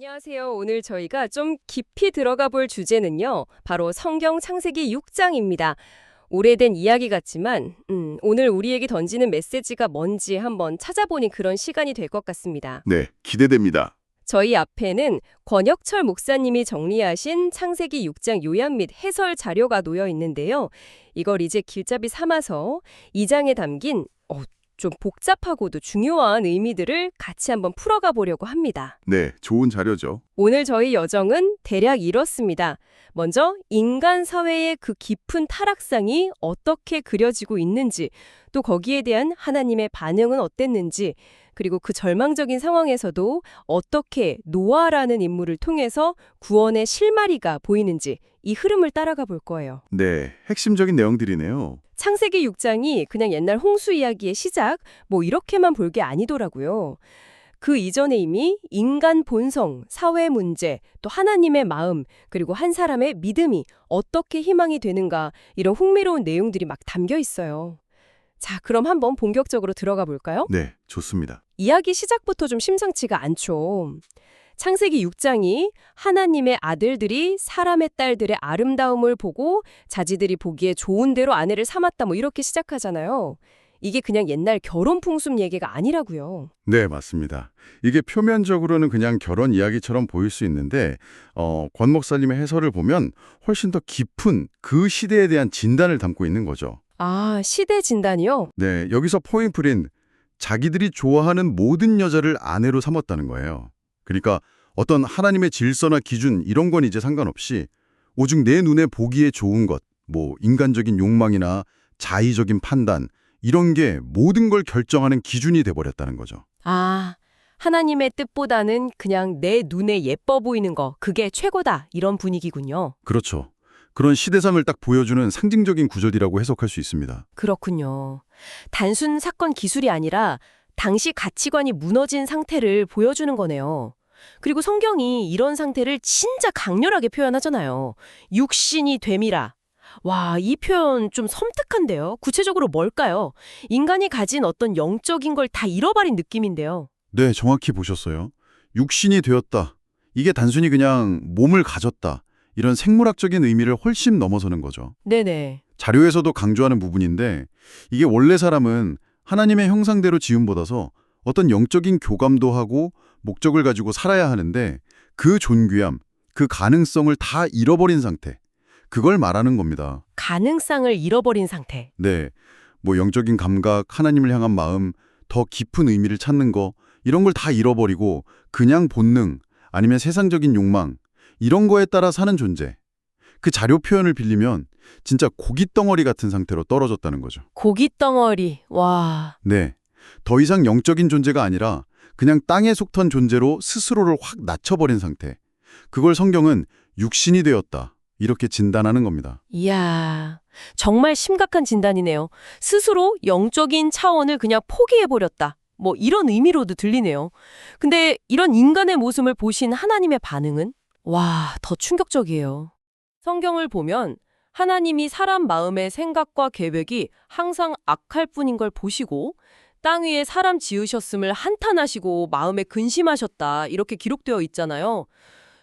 안녕하세요. 오늘 저희가 좀 깊이 들어가 볼 주제는요. 바로 성경 창세기 6장입니다. 오래된 이야기 같지만 음, 오늘 우리에게 던지는 메시지가 뭔지 한번 찾아보는 그런 시간이 될 것 같습니다. 네, 기대됩니다. 저희 앞에는 권혁철 목사님이 정리하신 창세기 6장 요약 및 해설 자료가 놓여 있는데요. 이걸 이제 길잡이 삼아서 이 장에 담긴 어, 좀 복잡하고도 중요한 의미들을 같이 한번 풀어가 보려고 합니다. 네, 좋은 자료죠. 오늘 저희 여정은 대략 이렇습니다. 먼저 인간 사회의 그 깊은 타락상이 어떻게 그려지고 있는지, 또 거기에 대한 하나님의 반응은 어땠는지, 그리고 그 절망적인 상황에서도 어떻게 노아라는 인물을 통해서 구원의 실마리가 보이는지 이 흐름을 따라가 볼 거예요. 네, 핵심적인 내용들이네요. 창세기 6장이 그냥 옛날 홍수 이야기의 시작, 뭐 이렇게만 볼 게 아니더라고요. 그 이전에 이미 인간 본성, 사회 문제, 또 하나님의 마음, 그리고 한 사람의 믿음이 어떻게 희망이 되는가 이런 흥미로운 내용들이 막 담겨 있어요. 자, 그럼 한번 본격적으로 들어가 볼까요? 네, 좋습니다. 이야기 시작부터 좀 심상치가 않죠. 창세기 6장이 하나님의 아들들이 사람의 딸들의 아름다움을 보고 자지들이 보기에 좋은 대로 아내를 삼았다 뭐 이렇게 시작하잖아요. 이게 그냥 옛날 결혼 풍습 얘기가 아니라고요. 네, 맞습니다. 이게 표면적으로는 그냥 결혼 이야기처럼 보일 수 있는데 어, 권 목사님의 해설을 보면 훨씬 더 깊은 그 시대에 대한 진단을 담고 있는 거죠. 아, 시대 진단이요? 네, 여기서 포인트린 자기들이 좋아하는 모든 여자를 아내로 삼았다는 거예요. 그러니까 어떤 하나님의 질서나 기준 이런 건 이제 상관없이 오직 내 눈에 보기에 좋은 것, 뭐 인간적인 욕망이나 자의적인 판단 이런 게 모든 걸 결정하는 기준이 돼버렸다는 거죠. 아, 하나님의 뜻보다는 그냥 내 눈에 예뻐 보이는 거, 그게 최고다. 이런 분위기군요. 그렇죠. 그런 시대상을 딱 보여주는 상징적인 구절이라고 해석할 수 있습니다. 그렇군요. 단순 사건 기술이 아니라 당시 가치관이 무너진 상태를 보여주는 거네요. 그리고 성경이 이런 상태를 진짜 강렬하게 표현하잖아요. 육신이 됨이라. 와, 이 표현 좀 섬뜩한데요. 구체적으로 뭘까요? 인간이 가진 어떤 영적인 걸 다 잃어버린 느낌인데요. 네, 정확히 보셨어요. 육신이 되었다. 이게 단순히 그냥 몸을 가졌다. 이런 생물학적인 의미를 훨씬 넘어서는 거죠. 네네. 자료에서도 강조하는 부분인데 이게 원래 사람은 하나님의 형상대로 지음받아서 어떤 영적인 교감도 하고 목적을 가지고 살아야 하는데 그 존귀함, 그 가능성을 다 잃어버린 상태. 그걸 말하는 겁니다. 가능성을 잃어버린 상태. 네. 뭐 영적인 감각, 하나님을 향한 마음, 더 깊은 의미를 찾는 거 이런 걸 다 잃어버리고 그냥 본능 아니면 세상적인 욕망 이런 거에 따라 사는 존재. 그 자료 표현을 빌리면 진짜 고깃덩어리 같은 상태로 떨어졌다는 거죠. 고깃덩어리. 와. 네. 더 이상 영적인 존재가 아니라 그냥 땅에 속한 존재로 스스로를 확 낮춰버린 상태. 그걸 성경은 육신이 되었다. 이렇게 진단하는 겁니다. 이야, 정말 심각한 진단이네요. 스스로 영적인 차원을 그냥 포기해버렸다. 뭐 이런 의미로도 들리네요. 근데 이런 인간의 모습을 보신 하나님의 반응은? 와, 더 충격적이에요. 성경을 보면 하나님이 사람 마음의 생각과 계획이 항상 악할 뿐인 걸 보시고 땅 위에 사람 지으셨음을 한탄하시고 마음에 근심하셨다. 이렇게 기록되어 있잖아요.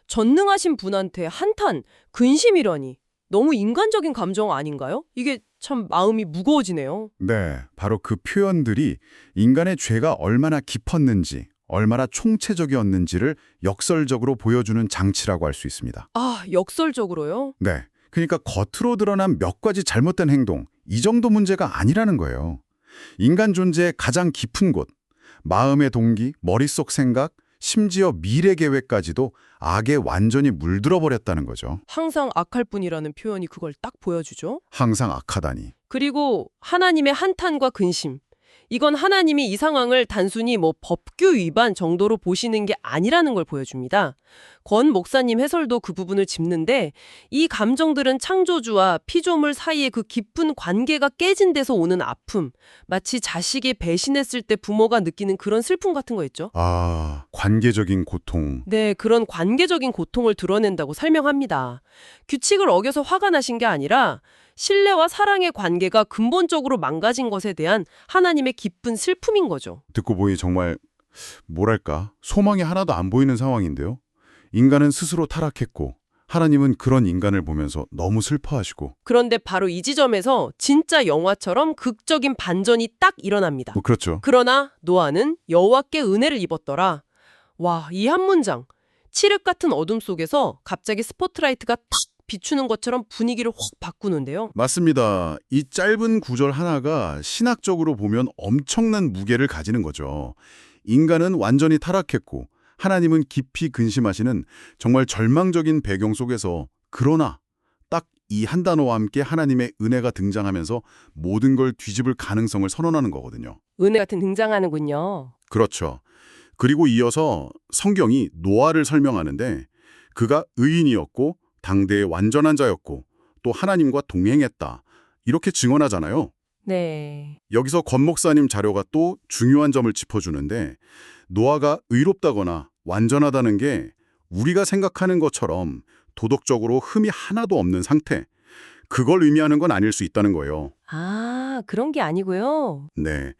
전능하신 분한테 한탄, 근심이라니. 너무 인간적인 감정 아닌가요? 이게 참 마음이 무거워지네요. 네, 바로 그 표현들이 인간의 죄가 얼마나 깊었는지, 얼마나 총체적이었는지를 역설적으로 보여주는 장치라고 할 수 있습니다. 아, 역설적으로요? 네, 그러니까 겉으로 드러난 몇 가지 잘못된 행동, 이 정도 문제가 아니라는 거예요. 인간 존재의 가장 깊은 곳, 마음의 동기, 머릿속 생각, 심지어 미래 계획까지도 악에 완전히 물들어 버렸다는 거죠. 항상 악할 뿐이라는 표현이 그걸 딱 보여주죠. 항상 악하다니. 그리고 하나님의 한탄과 근심. 이건 하나님이 이 상황을 단순히 뭐 법규 위반 정도로 보시는 게 아니라는 걸 보여줍니다. 권 목사님 해설도 그 부분을 짚는데 이 감정들은 창조주와 피조물 사이의 그 깊은 관계가 깨진 데서 오는 아픔, 마치 자식이 배신했을 때 부모가 느끼는 그런 슬픔 같은 거 있죠. 아, 관계적인 고통. 네, 그런 관계적인 고통을 드러낸다고 설명합니다. 규칙을 어겨서 화가 나신 게 아니라 신뢰와 사랑의 관계가 근본적으로 망가진 것에 대한 하나님의 깊은 슬픔인 거죠. 듣고 보니 정말 뭐랄까 소망이 하나도 안 보이는 상황인데요. 인간은 스스로 타락했고 하나님은 그런 인간을 보면서 너무 슬퍼하시고 그런데 바로 이 지점에서 진짜 영화처럼 극적인 반전이 딱 일어납니다. 뭐 그렇죠. 그러나 노아는 여호와께 은혜를 입었더라. 와, 이 한 문장. 칠흑 같은 어둠 속에서 갑자기 스포트라이트가 탁 비추는 것처럼 분위기를 확 바꾸는데요. 맞습니다. 이 짧은 구절 하나가 신학적으로 보면 엄청난 무게를 가지는 거죠. 인간은 완전히 타락했고 하나님은 깊이 근심하시는 정말 절망적인 배경 속에서 그러나 딱 이 한 단어와 함께 하나님의 은혜가 등장하면서 모든 걸 뒤집을 가능성을 선언하는 거거든요. 은혜 같은 등장하는군요. 그렇죠. 그리고 이어서 성경이 노아를 설명하는데 그가 의인이었고 당대의 완전한 자였고 또 하나님과 동행했다. 이렇게 증언하잖아요. 네. 여기서 권 목사님 자료가 또 중요한 점을 짚어주는데 노아가 의롭다거나 완전하다는 게 우리가 생각하는 것처럼 도덕적으로 흠이 하나도 없는 상태 그걸 의미하는 건 아닐 수 있다는 거예요. 아, 그런 게 아니고요. 네.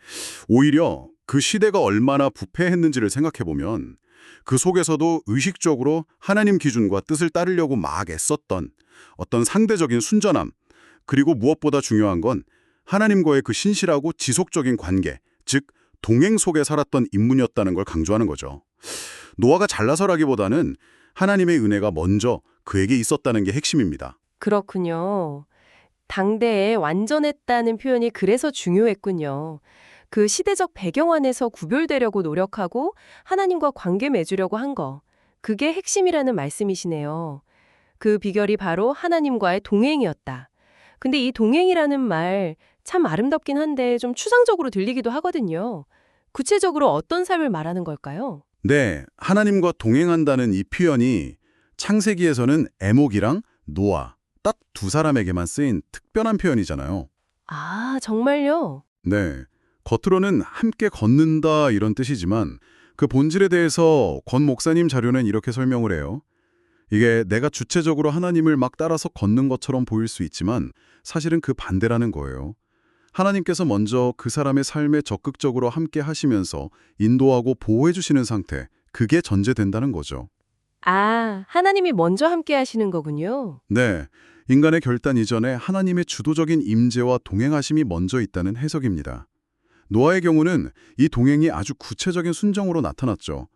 오히려 그 시대가 얼마나 부패했는지를 생각해보면 그 속에서도 의식적으로 하나님 기준과 뜻을 따르려고 막 애썼던 어떤 상대적인 순전함 그리고 무엇보다 중요한 건 하나님과의 그 신실하고 지속적인 관계, 즉 동행 속에 살았던 인문이었다는 걸 강조하는 거죠. 노아가 잘나서라기보다는 하나님의 은혜가 먼저 그에게 있었다는 게 핵심입니다. 그렇군요. 당대에 완전했다는 표현이 그래서 중요했군요. 그 시대적 배경 안에서 구별되려고 노력하고 하나님과 관계 맺으려고 한 거. 그게 핵심이라는 말씀이시네요. 그 비결이 바로 하나님과의 동행이었다. 근데 이 동행이라는 말 참 아름답긴 한데 좀 추상적으로 들리기도 하거든요. 구체적으로 어떤 삶을 말하는 걸까요? 네, 하나님과 동행한다는 이 표현이 창세기에서는 에목이랑 노아 딱 두 사람에게만 쓰인 특별한 표현이잖아요. 아, 정말요? 네, 겉으로는 함께 걷는다 이런 뜻이지만 그 본질에 대해서 권 목사님 자료는 이렇게 설명을 해요. 이게 내가 주체적으로 하나님을 막 따라서 걷는 것처럼 보일 수 있지만 사실은 그 반대라는 거예요. 하나님께서 먼저 그 사람의 삶에 적극적으로 함께 하시면서 인도하고 보호해 주시는 상태, 그게 전제된다는 거죠. 아, 하나님이 먼저 함께 하시는 거군요. 네, 인간의 결단 이전에 하나님의 주도적인 임재와 동행하심이 먼저 있다는 해석입니다. 노아의 경우는 이 동행이 아주 구체적인 순정으로 나타났죠.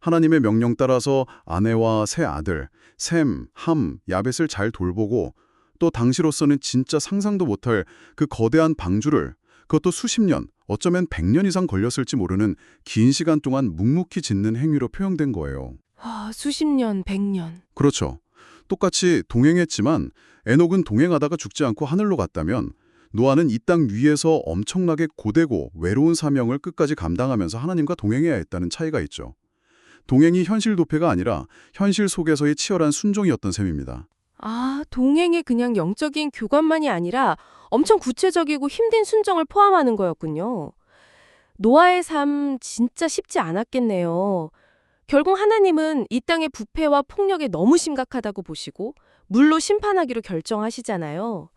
하나님의 명령 따라서 아내와 세 아들, 셈, 함, 야벳을 잘 돌보고 또 당시로서는 진짜 상상도 못할 그 거대한 방주를 그것도 수십 년, 어쩌면 백년 이상 걸렸을지 모르는 긴 시간 동안 묵묵히 짓는 행위로 표현된 거예요. 아, 수십 년, 백 년. 그렇죠. 똑같이 동행했지만 에녹은 동행하다가 죽지 않고 하늘로 갔다면 노아는 이 땅 위에서 엄청나게 고되고 외로운 사명을 끝까지 감당하면서 하나님과 동행해야 했다는 차이가 있죠. 동행이 현실 도패가 아니라 현실 속에서의 치열한 순종이었던 셈입니다. 아, 동행이 그냥 영적인 교감만이 아니라 엄청 구체적이고 힘든 순정을 포함하는 거였군요. 노아의 삶 진짜 쉽지 않았겠네요. 결국 하나님은 이 땅의 부패와 폭력이 너무 심각하다고 보시고 물로 심판하기로 결정하시잖아요.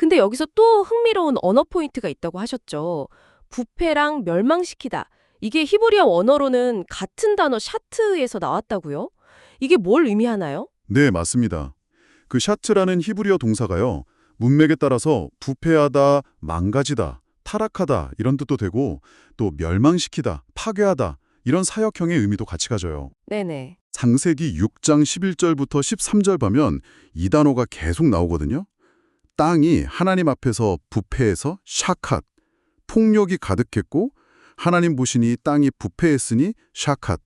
근데 여기서 또 흥미로운 언어 포인트가 있다고 하셨죠. 부패랑 멸망시키다. 이게 히브리어 원어로는 같은 단어 샤트에서 나왔다고요? 이게 뭘 의미하나요? 네, 맞습니다. 그 샤트라는 히브리어 동사가요. 문맥에 따라서 부패하다, 망가지다, 타락하다 이런 뜻도 되고 또 멸망시키다, 파괴하다 이런 사역형의 의미도 같이 가져요. 네네. 창세기 6장 11절부터 13절 보면 이 단어가 계속 나오거든요. 땅이 하나님 앞에서 부패해서 샤캇, 폭력이 가득했고 하나님 보시니 땅이 부패했으니 샤캇,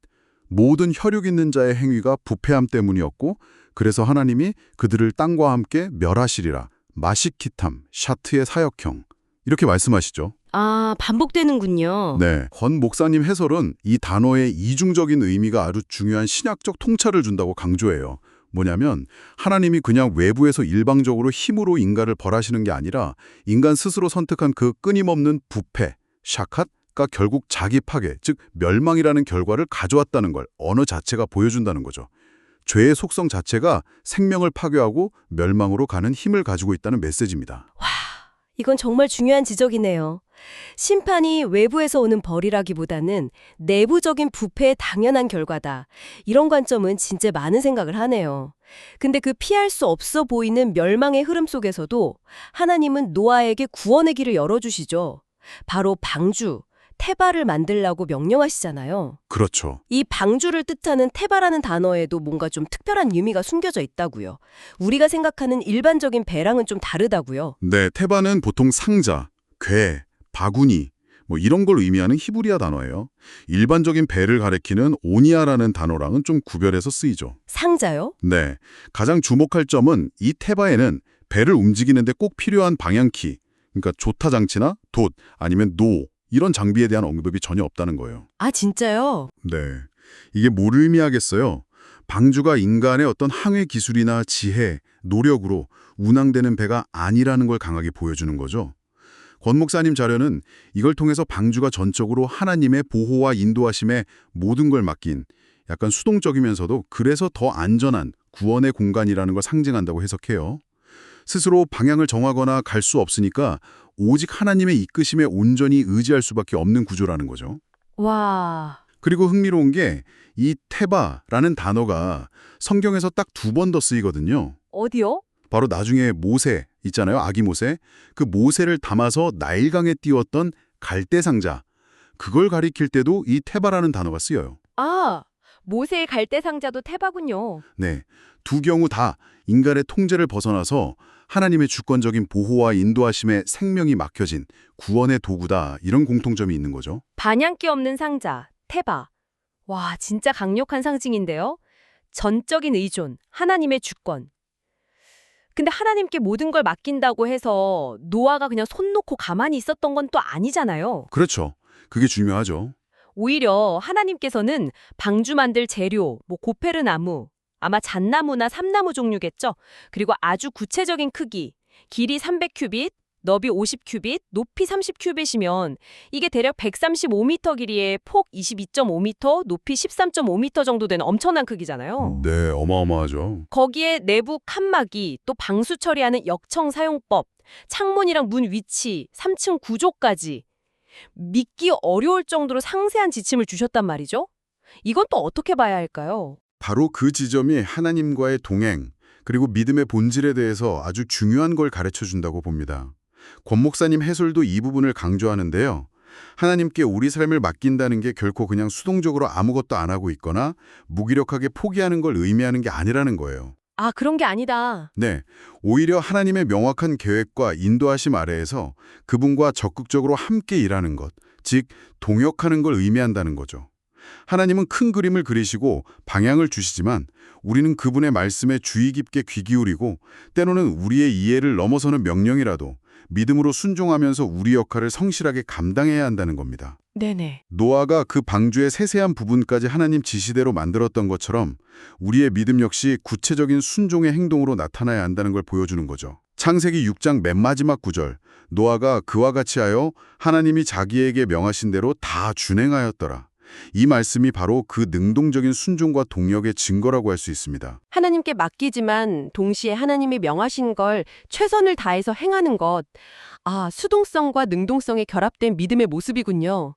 모든 혈육 있는 자의 행위가 부패함 때문이었고 그래서 하나님이 그들을 땅과 함께 멸하시리라. 마시키탐, 샤트의 사역형. 이렇게 말씀하시죠. 아, 반복되는군요. 네, 권 목사님 해설은 이 단어의 이중적인 의미가 아주 중요한 신약적 통찰을 준다고 강조해요. 뭐냐면 하나님이 그냥 외부에서 일방적으로 힘으로 인간을 벌하시는 게 아니라 인간 스스로 선택한 그 끊임없는 부패, 샤캇가 결국 자기 파괴, 즉 멸망이라는 결과를 가져왔다는 걸 언어 자체가 보여준다는 거죠. 죄의 속성 자체가 생명을 파괴하고 멸망으로 가는 힘을 가지고 있다는 메시지입니다. 이건 정말 중요한 지적이네요. 심판이 외부에서 오는 벌이라기보다는 내부적인 부패의 당연한 결과다. 이런 관점은 진짜 많은 생각을 하네요. 근데 그 피할 수 없어 보이는 멸망의 흐름 속에서도 하나님은 노아에게 구원의 길을 열어주시죠. 바로 방주, 테바를 만들라고 명령하시잖아요. 그렇죠. 이 방주를 뜻하는 테바라는 단어에도 뭔가 좀 특별한 의미가 숨겨져 있다고요. 우리가 생각하는 일반적인 배랑은 좀 다르다고요. 네, 테바는 보통 상자, 괴, 바구니 뭐 이런 걸 의미하는 히브리어 단어예요. 일반적인 배를 가리키는 오니아라는 단어랑은 좀 구별해서 쓰이죠. 상자요? 네, 가장 주목할 점은 이 테바에는 배를 움직이는데 꼭 필요한 방향키, 그러니까 조타 장치나 돛 아니면 노 이런 장비에 대한 언급이 전혀 없다는 거예요. 아, 진짜요? 네, 이게 뭘 의미하겠어요? 방주가 인간의 어떤 항해 기술이나 지혜, 노력으로 운항되는 배가 아니라는 걸 강하게 보여주는 거죠. 권 목사님 자료는 이걸 통해서 방주가 전적으로 하나님의 보호와 인도하심에 모든 걸 맡긴 약간 수동적이면서도 그래서 더 안전한 구원의 공간이라는 걸 상징한다고 해석해요. 스스로 방향을 정하거나 갈 수 없으니까 오직 하나님의 이끄심에 온전히 의지할 수밖에 없는 구조라는 거죠. 와. 그리고 흥미로운 게 이 테바라는 단어가 성경에서 딱 두 번 더 쓰이거든요. 어디요? 바로 나중에 모세 있잖아요. 아기 모세. 그 모세를 담아서 나일강에 띄웠던 갈대 상자. 그걸 가리킬 때도 이 테바라는 단어가 쓰여요. 아, 모세의 갈대 상자도 테바군요. 네. 두 경우 다 인간의 통제를 벗어나서 하나님의 주권적인 보호와 인도하심에 생명이 막혀진 구원의 도구다. 이런 공통점이 있는 거죠. 반향기 없는 상자, 테바. 와, 진짜 강력한 상징인데요. 전적인 의존, 하나님의 주권. 근데 하나님께 모든 걸 맡긴다고 해서 노아가 그냥 손 놓고 가만히 있었던 건 또 아니잖아요. 그렇죠. 그게 중요하죠. 오히려 하나님께서는 방주 만들 재료, 뭐 고페르 나무, 아마 잣나무나 삼나무 종류겠죠. 그리고 아주 구체적인 크기, 길이 300큐빗, 너비 50큐빗, 높이 30큐빗이면 이게 대략 135m 길이에 폭 22.5m, 높이 13.5m 정도 되는 엄청난 크기잖아요. 네, 어마어마하죠. 거기에 내부 칸막이, 또 방수 처리하는 역청 사용법, 창문이랑 문 위치, 3층 구조까지 믿기 어려울 정도로 상세한 지침을 주셨단 말이죠. 이건 또 어떻게 봐야 할까요? 바로 그 지점이 하나님과의 동행, 그리고 믿음의 본질에 대해서 아주 중요한 걸 가르쳐 준다고 봅니다. 권 목사님 해설도 이 부분을 강조하는데요. 하나님께 우리 삶을 맡긴다는 게 결코 그냥 수동적으로 아무것도 안 하고 있거나 무기력하게 포기하는 걸 의미하는 게 아니라는 거예요. 아, 그런 게 아니다. 네, 오히려 하나님의 명확한 계획과 인도하심 아래에서 그분과 적극적으로 함께 일하는 것, 즉 동역하는 걸 의미한다는 거죠. 하나님은 큰 그림을 그리시고 방향을 주시지만 우리는 그분의 말씀에 주의 깊게 귀 기울이고 때로는 우리의 이해를 넘어서는 명령이라도 믿음으로 순종하면서 우리 역할을 성실하게 감당해야 한다는 겁니다. 네네. 노아가 그 방주의 세세한 부분까지 하나님 지시대로 만들었던 것처럼 우리의 믿음 역시 구체적인 순종의 행동으로 나타나야 한다는 걸 보여주는 거죠. 창세기 6장 맨 마지막 구절 노아가 그와 같이 하여 하나님이 자기에게 명하신 대로 다 준행하였더라. 이 말씀이 바로 그 능동적인 순종과 동력의 증거라고 할 수 있습니다. 하나님께 맡기지만 동시에 하나님이 명하신 걸 최선을 다해서 행하는 것. 아, 수동성과 능동성이 결합된 믿음의 모습이군요.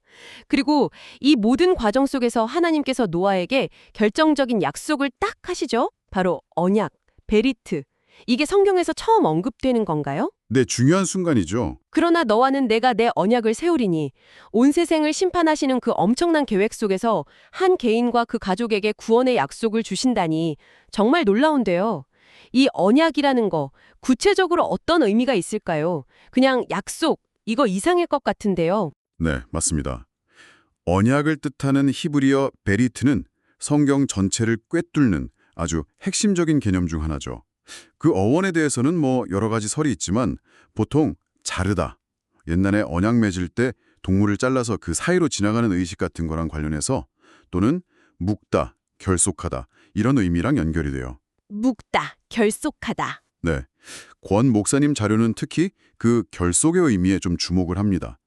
그리고 이 모든 과정 속에서 하나님께서 노아에게 결정적인 약속을 딱 하시죠? 바로 언약, 베리트. 이게 성경에서 처음 언급되는 건가요? 네, 중요한 순간이죠. 그러나 너와는 내가 내 언약을 세우리니 온 세상을 심판하시는 그 엄청난 계획 속에서 한 개인과 그 가족에게 구원의 약속을 주신다니 정말 놀라운데요. 이 언약이라는 거 구체적으로 어떤 의미가 있을까요? 그냥 약속 이거 이상일 것 같은데요. 네, 맞습니다. 언약을 뜻하는 히브리어 베리트는 성경 전체를 꿰뚫는 아주 핵심적인 개념 중 하나죠. 그 어원에 대해서는 뭐 여러 가지 설이 있지만 보통 자르다, 옛날에 언약 맺을 때 동물을 잘라서 그 사이로 지나가는 의식 같은 거랑 관련해서 또는 묵다, 결속하다 이런 의미랑 연결이 돼요. 묵다, 결속하다. 네. 권 목사님 자료는 특히 그 결속의 의미에 좀 주목을 합니다.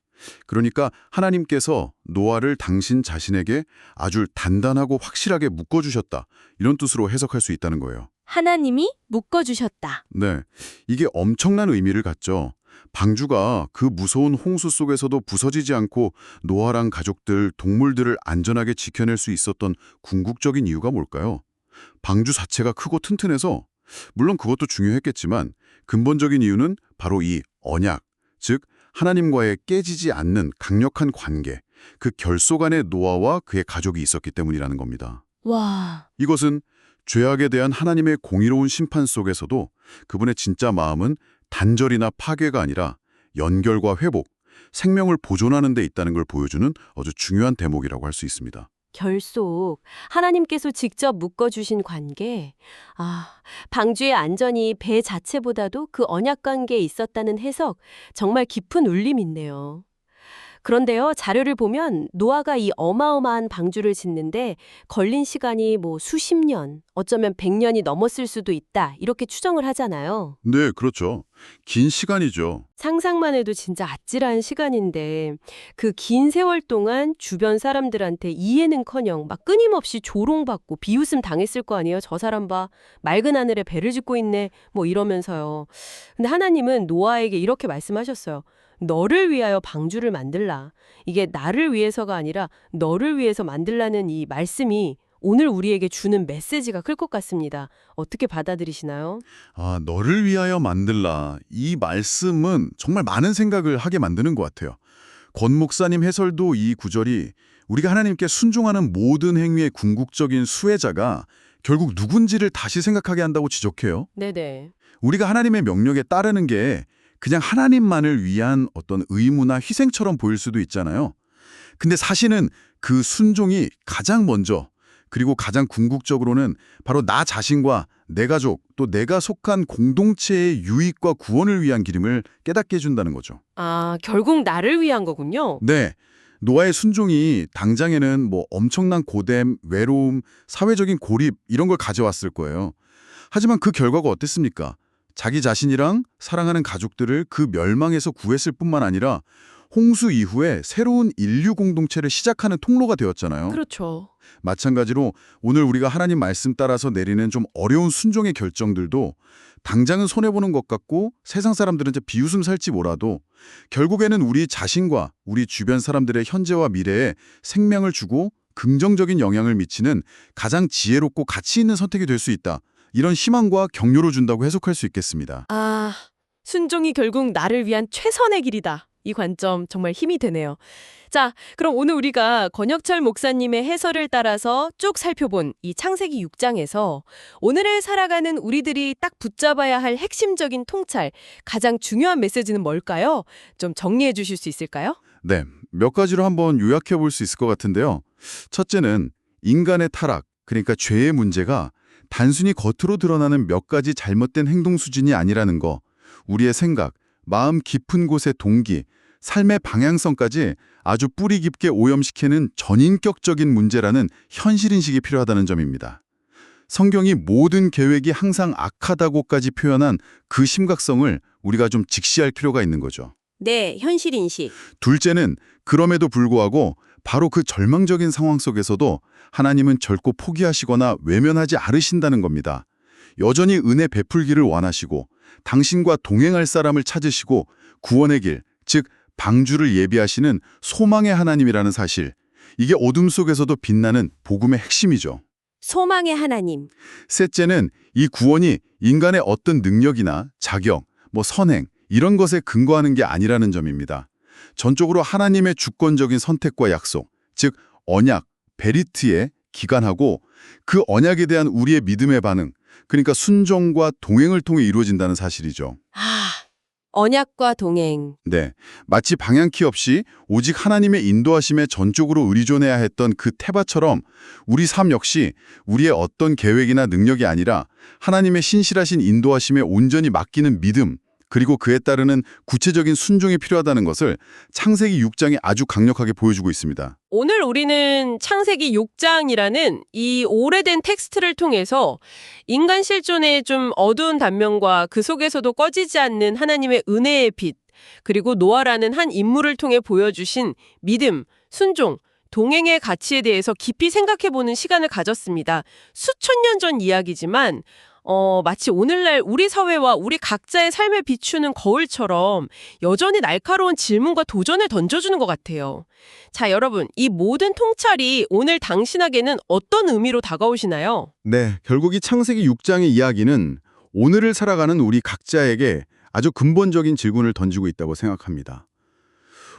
그러니까 하나님께서 노아를 당신 자신에게 아주 단단하고 확실하게 묶어주셨다. 이런 뜻으로 해석할 수 있다는 거예요. 하나님이 묶어주셨다. 네. 이게 엄청난 의미를 갖죠. 방주가 그 무서운 홍수 속에서도 부서지지 않고 노아랑 가족들, 동물들을 안전하게 지켜낼 수 있었던 궁극적인 이유가 뭘까요? 방주 자체가 크고 튼튼해서 물론 그것도 중요했겠지만 근본적인 이유는 바로 이 언약, 즉 하나님과의 깨지지 않는 강력한 관계, 그 결속 안에 노아와 그의 가족이 있었기 때문이라는 겁니다. 와, 이것은 죄악에 대한 하나님의 공의로운 심판 속에서도 그분의 진짜 마음은 단절이나 파괴가 아니라 연결과 회복, 생명을 보존하는 데 있다는 걸 보여주는 아주 중요한 대목이라고 할 수 있습니다. 결속, 하나님께서 직접 묶어주신 관계. 아, 방주의 안전이 배 자체보다도 그 언약 관계에 있었다는 해석, 정말 깊은 울림이 있네요. 그런데요, 자료를 보면 노아가 이 어마어마한 방주를 짓는데 걸린 시간이 뭐 수십 년, 어쩌면 백 년이 넘었을 수도 있다, 이렇게 추정을 하잖아요. 네, 그렇죠. 긴 시간이죠. 상상만 해도 진짜 아찔한 시간인데 그 긴 세월 동안 주변 사람들한테 이해는커녕 막 끊임없이 조롱받고 비웃음 당했을 거 아니에요. 저 사람 봐 맑은 하늘에 배를 짓고 있네 뭐 이러면서요. 근데 하나님은 노아에게 이렇게 말씀하셨어요. 너를 위하여 방주를 만들라. 이게 나를 위해서가 아니라 너를 위해서 만들라는 이 말씀이 오늘 우리에게 주는 메시지가 클 것 같습니다. 어떻게 받아들이시나요? 아, 너를 위하여 만들라. 이 말씀은 정말 많은 생각을 하게 만드는 것 같아요. 권 목사님 해설도 이 구절이 우리가 하나님께 순종하는 모든 행위의 궁극적인 수혜자가 결국 누군지를 다시 생각하게 한다고 지적해요. 네네. 우리가 하나님의 명령에 따르는 게 그냥 하나님만을 위한 어떤 의무나 희생처럼 보일 수도 있잖아요. 근데 사실은 그 순종이 가장 먼저 그리고 가장 궁극적으로는 바로 나 자신과 내 가족 또 내가 속한 공동체의 유익과 구원을 위한 기름을 깨닫게 해준다는 거죠. 아, 결국 나를 위한 거군요. 네. 노아의 순종이 당장에는 뭐 엄청난 고됨, 외로움, 사회적인 고립 이런 걸 가져왔을 거예요. 하지만 그 결과가 어땠습니까? 자기 자신이랑 사랑하는 가족들을 그 멸망에서 구했을 뿐만 아니라 홍수 이후에 새로운 인류 공동체를 시작하는 통로가 되었잖아요. 그렇죠. 마찬가지로 오늘 우리가 하나님 말씀 따라서 내리는 좀 어려운 순종의 결정들도 당장은 손해보는 것 같고 세상 사람들은 비웃음 살지 몰라도 결국에는 우리 자신과 우리 주변 사람들의 현재와 미래에 생명을 주고 긍정적인 영향을 미치는 가장 지혜롭고 가치 있는 선택이 될 수 있다. 이런 희망과 격려를 준다고 해석할 수 있겠습니다. 아, 순종이 결국 나를 위한 최선의 길이다. 이 관점 정말 힘이 되네요. 자, 그럼 오늘 우리가 권혁철 목사님의 해설을 따라서 쭉 살펴본 이 창세기 6장에서 오늘을 살아가는 우리들이 딱 붙잡아야 할 핵심적인 통찰, 가장 중요한 메시지는 뭘까요? 좀 정리해 주실 수 있을까요? 네, 몇 가지로 한번 요약해 볼 수 있을 것 같은데요. 첫째는 인간의 타락, 그러니까 죄의 문제가 단순히 겉으로 드러나는 몇 가지 잘못된 행동 수준이 아니라는 거, 우리의 생각, 마음 깊은 곳의 동기, 삶의 방향성까지 아주 뿌리 깊게 오염시키는 전인격적인 문제라는 현실인식이 필요하다는 점입니다. 성경이 모든 계획이 항상 악하다고까지 표현한 그 심각성을 우리가 좀 직시할 필요가 있는 거죠. 네, 현실 인식. 둘째는 그럼에도 불구하고 바로 그 절망적인 상황 속에서도 하나님은 결코 포기하시거나 외면하지 않으신다는 겁니다. 여전히 은혜 베풀기를 원하시고 당신과 동행할 사람을 찾으시고 구원의 길, 즉 방주를 예비하시는 소망의 하나님이라는 사실. 이게 어둠 속에서도 빛나는 복음의 핵심이죠. 소망의 하나님. 셋째는 이 구원이 인간의 어떤 능력이나 자격, 뭐 선행 이런 것에 근거하는 게 아니라는 점입니다. 전적으로 하나님의 주권적인 선택과 약속, 즉 언약, 베리트에 기간하고 그 언약에 대한 우리의 믿음의 반응, 그러니까 순종과 동행을 통해 이루어진다는 사실이죠. 아, 언약과 동행. 네, 마치 방향키 없이 오직 하나님의 인도하심에 전적으로 의존해야 했던 그 태바처럼 우리 삶 역시 우리의 어떤 계획이나 능력이 아니라 하나님의 신실하신 인도하심에 온전히 맡기는 믿음, 그리고 그에 따르는 구체적인 순종이 필요하다는 것을 창세기 6장이 아주 강력하게 보여주고 있습니다. 오늘 우리는 창세기 6장이라는 이 오래된 텍스트를 통해서 인간 실존의 좀 어두운 단면과 그 속에서도 꺼지지 않는 하나님의 은혜의 빛, 그리고 노아라는 한 인물을 통해 보여주신 믿음, 순종, 동행의 가치에 대해서 깊이 생각해보는 시간을 가졌습니다. 수천 년 전 이야기지만 어, 마치 오늘날 우리 사회와 우리 각자의 삶에 비추는 거울처럼 여전히 날카로운 질문과 도전을 던져주는 것 같아요. 자, 여러분, 이 모든 통찰이 오늘 당신에게는 어떤 의미로 다가오시나요? 네, 결국 이 창세기 6장의 이야기는 오늘을 살아가는 우리 각자에게 아주 근본적인 질문을 던지고 있다고 생각합니다.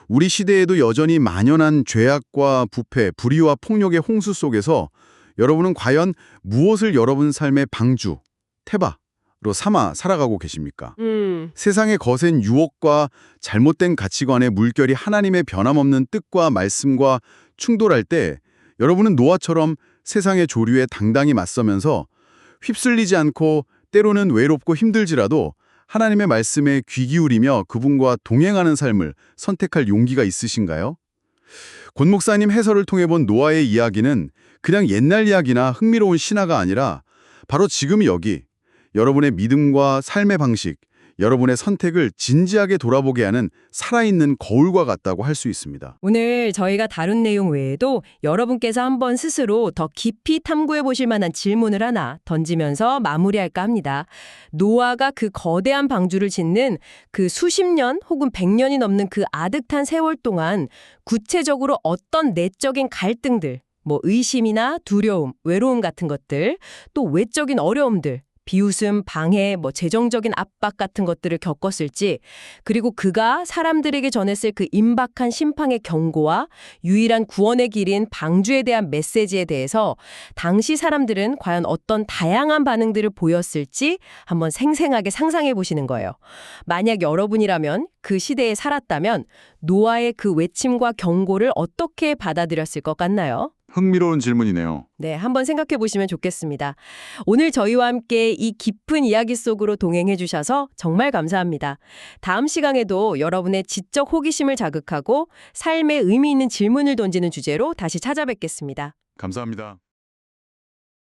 우리 시대에도 여전히 만연한 죄악과 부패, 불의와 폭력의 홍수 속에서 여러분은 과연 무엇을 여러분 삶의 방주, 태바로 삼아 살아가고 계십니까? 음, 세상의 거센 유혹과 잘못된 가치관의 물결이 하나님의 변함없는 뜻과 말씀과 충돌할 때 여러분은 노아처럼 세상의 조류에 당당히 맞서면서 휩쓸리지 않고 때로는 외롭고 힘들지라도 하나님의 말씀에 귀 기울이며 그분과 동행하는 삶을 선택할 용기가 있으신가요? 권 목사님 해설을 통해 본 노아의 이야기는 그냥 옛날 이야기나 흥미로운 신화가 아니라 바로 지금 여기 여러분의 믿음과 삶의 방식, 여러분의 선택을 진지하게 돌아보게 하는 살아있는 거울과 같다고 할 수 있습니다. 오늘 저희가 다룬 내용 외에도 여러분께서 한번 스스로 더 깊이 탐구해 보실 만한 질문을 하나 던지면서 마무리할까 합니다. 노아가 그 거대한 방주를 짓는 그 수십 년 혹은 백 년이 넘는 그 아득한 세월 동안 구체적으로 어떤 내적인 갈등들, 뭐 의심이나 두려움, 외로움 같은 것들, 또 외적인 어려움들, 비웃음, 방해, 뭐 재정적인 압박 같은 것들을 겪었을지, 그리고 그가 사람들에게 전했을 그 임박한 심판의 경고와 유일한 구원의 길인 방주에 대한 메시지에 대해서 당시 사람들은 과연 어떤 다양한 반응들을 보였을지 한번 생생하게 상상해 보시는 거예요. 만약 여러분이라면 그 시대에 살았다면 노아의 그 외침과 경고를 어떻게 받아들였을 것 같나요? 흥미로운 질문이네요. 네, 한번 생각해 보시면 좋겠습니다. 오늘 저희와 함께 이 깊은 이야기 속으로 동행해 주셔서 정말 감사합니다. 다음 시간에도 여러분의 지적 호기심을 자극하고 삶에 의미 있는 질문을 던지는 주제로 다시 찾아뵙겠습니다. 감사합니다.